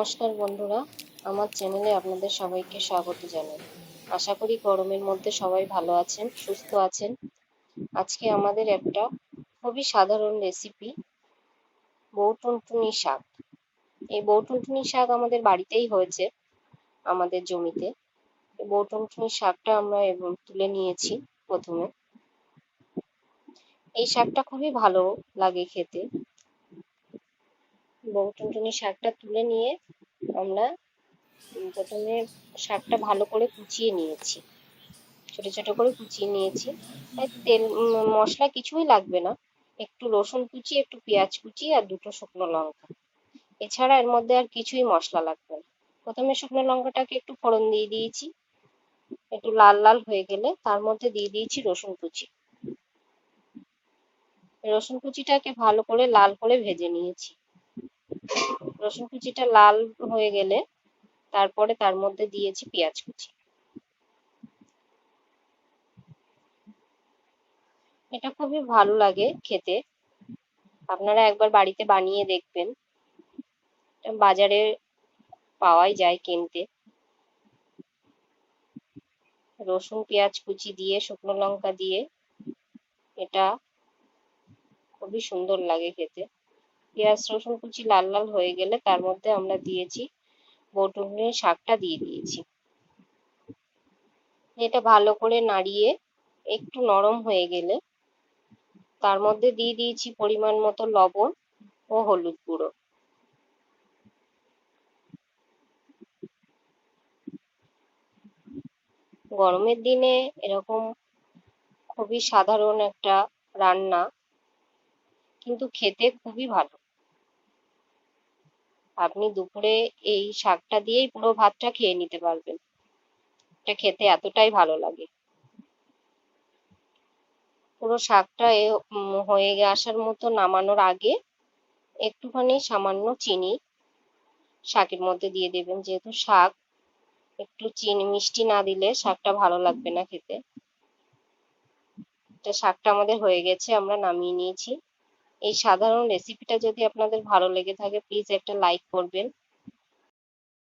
নমস্কার বন্ধুরা, আমার চ্যানেলে আপনাদের সবাইকে স্বাগত জানাই। আশা করি গরমের মধ্যে সবাই ভালো আছেন, সুস্থ আছেন। আজকে আমাদের একটা খুবই সাধারণ রেসিপি বৌটুনটুনি শাক। এই বৌটুনটুনি শাক আমাদের বাড়িতেই হয়েছে, আমাদের জমিতে। বৌটুনটুনি শাকটা আমরা এবং তুলে নিয়েছি প্রথমে। এই শাকটা খুবই ভালো লাগে খেতে। বৌটুনটুনি শাকটা তুলে নিয়ে আমরা প্রথমে শাকটা ভালো করে কুচিয়ে নিয়েছি। ছোট ছোট করে কুচিয়ে নিয়েছি। তেল মশলা কিছুই লাগবে না। একটু রসুন কুচি, একটু পেঁয়াজ কুচি আর দুটো শুকনো লঙ্কা। এছাড়া এর মধ্যে আর কিছুই মশলা লাগবে না। প্রথমে শুকনো লঙ্কাটাকে একটু ফোড়ন দিয়ে দিয়েছি। একটু লাল লাল হয়ে গেলে তার মধ্যে দিয়ে দিয়েছি রসুন কুচি। রসুন কুচিটাকে ভালো করে লাল করে ভেজে নিয়েছি। রসুন কুচিটা লাল হয়ে গেলে তারপরে তার মধ্যে দিয়েছি পেঁয়াজ কুচি। এটা খুবই ভালো লাগে খেতে। আপনারা একবার বাড়িতে বানিয়ে দেখবেন। বাজারে পাওয়াই যায় কিনতে। রসুন, পেঁয়াজ কুচি দিয়ে, শুকনো লঙ্কা দিয়ে এটা খুবই সুন্দর লাগে খেতে। পেঁয়াজ, রসুন কুচি লাল লাল হয়ে গেলে তার মধ্যে আমরা দিয়েছি বটুনের শাকটা দিয়ে দিয়েছি। এটা ভালো করে নাড়িয়ে একটু নরম হয়ে গেলে তার মধ্যে দিয়ে দিয়েছি পরিমাণ মতো লবণ ও হলুদ গুঁড়ো। গরমের দিনে এরকম খুবই সাধারণ একটা রান্না, কিন্তু খেতে খুবই ভালো। আপনি দুপুরে এই শাকটা দিয়েই পুরো ভাতটা খেয়ে নিতে পারবেন। এটা খেতে এতটাই ভালো লাগে। পুরো শাকটা হয়ে আসার মতো নামানোর আগে একটুখানি সামান্য চিনি শাকের মধ্যে দিয়ে দেবেন। যেহেতু শাক একটু চিনি মিষ্টি না দিলে শাকটা ভালো লাগবে না খেতে। শাকটা আমাদের হয়ে গেছে, আমরা নামিয়ে নিয়েছি। এই সাধারণ রেসিপিটা যদি আপনাদের ভালো লেগে থাকে প্লিজ একটা লাইক করবেন।